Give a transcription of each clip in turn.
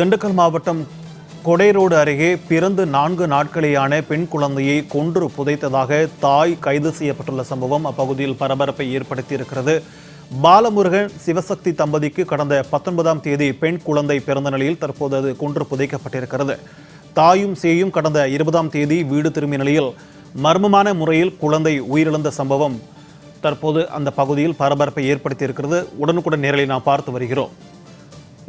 திண்டுக்கல் மாவட்டம் கொடைரோடு அருகே பிறந்து நான்கு நாட்களேயான பெண் குழந்தையை கொன்று புதைத்ததாக தாய் கைது செய்யப்பட்டுள்ள சம்பவம் அப்பகுதியில் பரபரப்பை ஏற்படுத்தியிருக்கிறது. பாலமுருகன் சிவசக்தி தம்பதிக்கு கடந்த பத்தொன்பதாம் தேதி பெண் குழந்தை பிறந்த நிலையில் தற்போது அது கொன்று புதைக்கப்பட்டிருக்கிறது. தாயும் சேயும் கடந்த இருபதாம் தேதி வீடு திரும்பிய நிலையில் மர்மமான முறையில் குழந்தை உயிரிழந்த சம்பவம் தற்போது அந்த பகுதியில் பரபரப்பை ஏற்படுத்தியிருக்கிறது. உடனுக்குடன் நேரலை நாம் பார்த்து வருகிறோம்.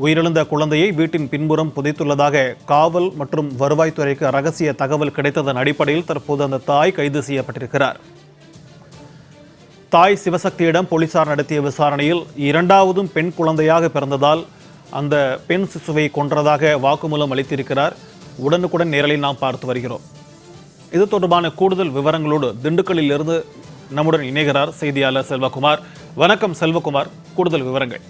உயிரிழந்த குழந்தையை வீட்டின் பின்புறம் புதைத்துள்ளதாக காவல் மற்றும் வருவாய்த்துறைக்கு ரகசிய தகவல் கிடைத்ததன் அடிப்படையில் தற்போது அந்த தாய் கைது செய்யப்பட்டிருக்கிறார். தாய் சிவசக்தியிடம் போலீசார் நடத்திய விசாரணையில் இரண்டாவதும் பெண் குழந்தையாக பிறந்ததால் அந்த பெண் சிசுவை கொன்றதாக வாக்குமூலம் அளித்திருக்கிறார். உடனுக்குடன் நேரலை நாம் பார்த்து வருகிறோம். இது தொடர்பான கூடுதல் விவரங்களோடு திண்டுக்கல்லில் இருந்து நம்முடன் இணைகிறார் செய்தியாளர் செல்வகுமார். வணக்கம் செல்வகுமார். கூடுதல் விவரங்கள்.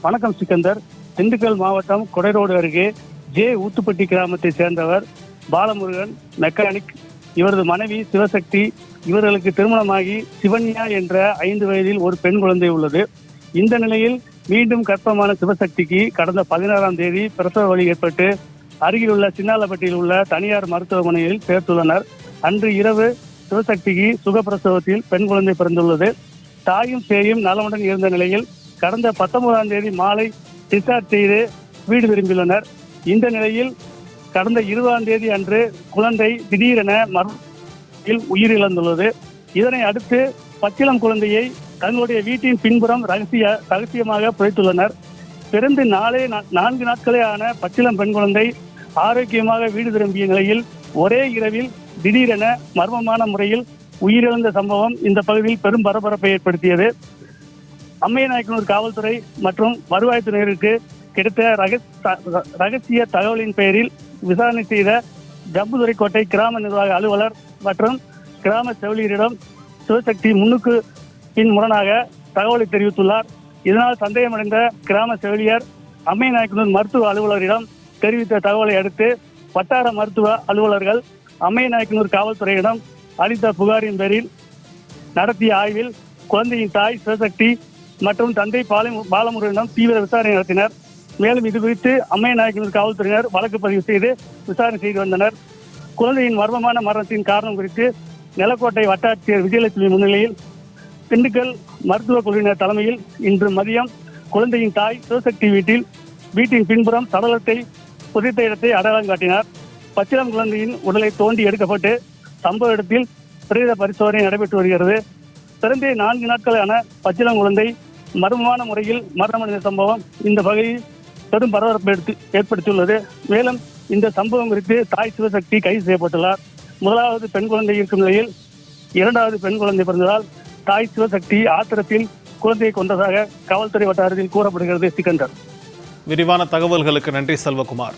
வணக்கம் சிக்கந்தர். திண்டுக்கல் மாவட்டம் கொடைரோடு அருகே ஜே ஊத்துப்பட்டி கிராமத்தை சேர்ந்தவர் பாலமுருகன் மெக்கானிக். இவரது மனைவி சிவசக்தி. இவர்களுக்கு திருமணமாகி சிவன்யா என்ற ஐந்து வயதில் ஒரு பெண் குழந்தை உள்ளது. இந்த நிலையில் மீண்டும் கர்ப்பமான சிவசக்திக்கு கடந்த பதினாறாம் தேதி பிரசவ வலி ஏற்பட்டு அருகில் உள்ள சின்னாலப்பட்டியில் உள்ள தனியார் மருத்துவமனையில் சேர்த்துள்ளனர். அன்று இரவு சிவசக்திக்கு சுகப்பிரசவத்தில் பெண் குழந்தை பிறந்துள்ளது. தாயும் சேயும் நலமுடன் இருந்த நிலையில் கடந்த பத்தொன்பதாம் தேதி மாலை டிஸ்சார்ஜ் செய்து வீடு திரும்பியுள்ளனர். இந்த நிலையில் கடந்த இருபதாம் தேதி அன்று குழந்தை திடீரென மருத்துவத்தில் உயிரிழந்துள்ளது. இதனை அடுத்து பச்சிளம் குழந்தையை தங்களுடைய வீட்டின் பின்புறம் ரகசிய ரகசியமாக புதைத்துள்ளனர். பிறந்து நாளே நா- நான்கு நாட்களே ஆன பச்சிளம் பெண் குழந்தை ஆரோக்கியமாக வீடு திரும்பிய நிலையில் ஒரே இரவில் திடீரென மர்மமான முறையில் உயிரிழந்த சம்பவம் இந்த பகுதியில் பெரும் பரபரப்பை ஏற்படுத்தியது. அம்மையநாயக்கனூர் காவல்துறை மற்றும் வருவாய்த்துறையினருக்கு கிடைத்த த- ரகசிய தகவலின் பெயரில் விசாரணை செய்த ஜம்புதுரை கோட்டை கிராம நிர்வாக அலுவலர் மற்றும் கிராம செவிலியரிடம் சிவசக்தி முன்னுக்கு பின் முரணாக தகவலை தெரிவித்துள்ளார். இதனால் சந்தேகமடைந்த கிராம செவிலியர் அம்மையநாயக்கனூர் மருத்துவ அலுவலரிடம் தெரிவித்த தகவலை அடுத்து வட்டார மருத்துவ அலுவலர்கள் அம்மையநாயக்கனூர் காவல்துறையிடம் அளித்த புகாரின் பேரில் நடத்திய ஆய்வில் குழந்தையின் தாய் சிவசக்தி மற்றும் தந்தை பாலை பாலமுருகனிடம் தீவிர விசாரணை நடத்தினர். மேலும் இது குறித்து அம்மையநாயக்கனூர் காவல்துறையினர் வழக்கு பதிவு செய்து விசாரணை செய்து வந்தனர். குழந்தையின் மர்மமான மரணத்தின் காரணம் குறித்து நிலக்கோட்டை வட்டாட்சியர் விஜயலட்சுமி முன்னிலையில் திண்டுக்கல் மருத்துவக் குழுவினர் தலைமையில் இன்று மதியம் குழந்தையின் தாய் சிவசக்தி வீட்டில் வீட்டின் பின்புறம் சடலத்தை புதைத்த இடத்தை அடையாளம் காட்டினார். பச்சிளம் குழந்தையின் உடலை தோண்டி எடுக்கப்பட்டு சம்பவ இடத்தில் பிரேத பரிசோதனை நடைபெற்று வருகிறது. பிறந்தே நான்கு நாட்களான பச்சிளம் குழந்தை மர்மமான முறையில் மரணமடைந்த சம்பவம் இந்த வகையில் பெரும் பரபரப்பை எடுத்து ஏற்படுத்தியுள்ளது. மேலும் இந்த சம்பவம் குறித்து தாய் சிவசக்தி கைது செய்யப்பட்டுள்ளார். முதலாவது பெண் குழந்தை இருக்கும் நிலையில் இரண்டாவது பெண் குழந்தை பிறந்ததால் தாய் சிவசக்தி ஆத்திரத்தில் குழந்தையை கொண்டதாக காவல்துறை வட்டாரத்தில் கூறப்படுகிறது சிக்கந்தர். விரிவான தகவல்களுக்கு நன்றி செல்வகுமார்.